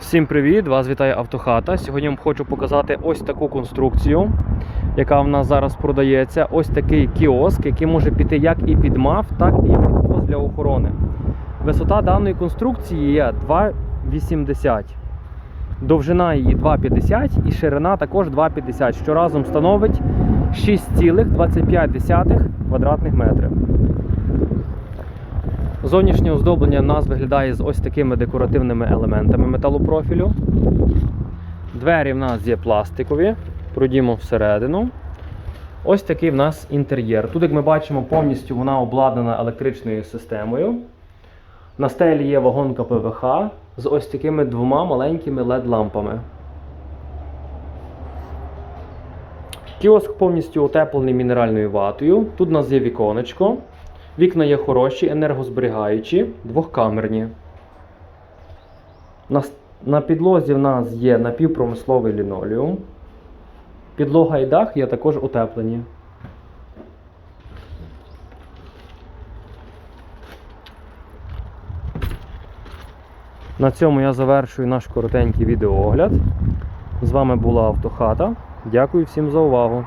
Всім привіт! Вас вітає Автохата. Сьогодні вам хочу показати ось таку конструкцію, яка в нас зараз продається. Ось такий кіоск, який може піти як і під МАФ, так і під ХОЗ для охорони. Висота даної конструкції є 2,80. Довжина її 2,50 і ширина також 2,50, що разом становить 6,25 квадратних метрів. Зовнішнє оздоблення в нас виглядає з ось такими декоративними елементами металопрофілю. Двері в нас є пластикові. Пройдімо всередину. Ось такий в нас інтер'єр. Тут, як ми бачимо, повністю вона обладнана електричною системою. На стелі є вагонка ПВХ з ось такими двома маленькими LED-лампами. Кіоск повністю утеплений мінеральною ватою. Тут у нас є віконечко. Вікна є хороші, енергозберігаючі, двохкамерні. На, на підлозі в нас є напівпромисловий лінолеум. Підлога і дах є також утеплені. На цьому я завершую наш коротенький відеоогляд. З вами була Автохата. Дякую всім за увагу.